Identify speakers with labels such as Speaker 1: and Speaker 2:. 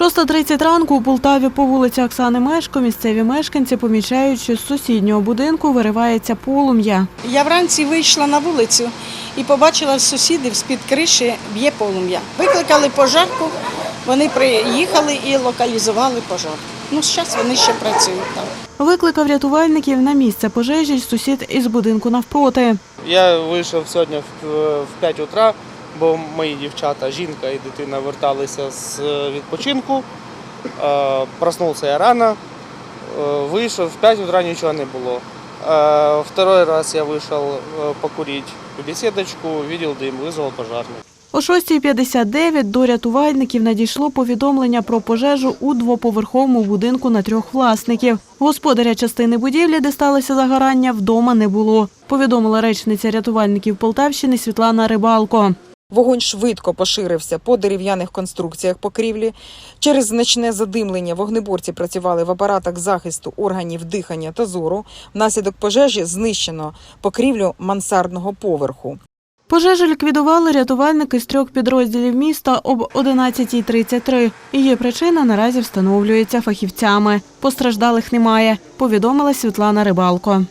Speaker 1: 6.30 ранку у Полтаві по вулиці Оксани Мешко місцеві мешканці помічають, що з сусіднього будинку виривається полум'я.
Speaker 2: Я вранці вийшла на вулицю і побачила сусідів з-під криші б'є полум'я. Викликали пожарку, вони приїхали і локалізували пожар. Ну, зараз вони ще працюють там.
Speaker 1: Викликав рятувальників на місце пожежі сусід із будинку навпроти.
Speaker 3: Я вийшов сьогодні в, в 5 утра, бо мої дівчата, жінка і дитина верталися з е, відпочинку. Е, Проснувся я рано, е, вийшов, в 5 утра нічого не було. Второй раз я вийшов покурити в видел дим, визвав пожарник.
Speaker 1: О 6.59 до рятувальників надійшло повідомлення про пожежу у двоповерховому будинку на трьох власників. Господаря частини будівлі, де сталося загорання, вдома не було. Повідомила речниця рятувальників Полтавщини Світлана Рибалко.
Speaker 4: Вогонь швидко поширився по дерев'яних конструкціях покрівлі. Через значне задимлення вогнеборці працювали в апаратах захисту органів дихання та зору. Внаслідок пожежі знищено покрівлю мансардного поверху.
Speaker 1: Пожежу ліквідували рятувальники з трьох підрозділів міста об 11.33. Її причина наразі встановлюється фахівцями. Постраждалих немає, повідомила Світлана Рибалко.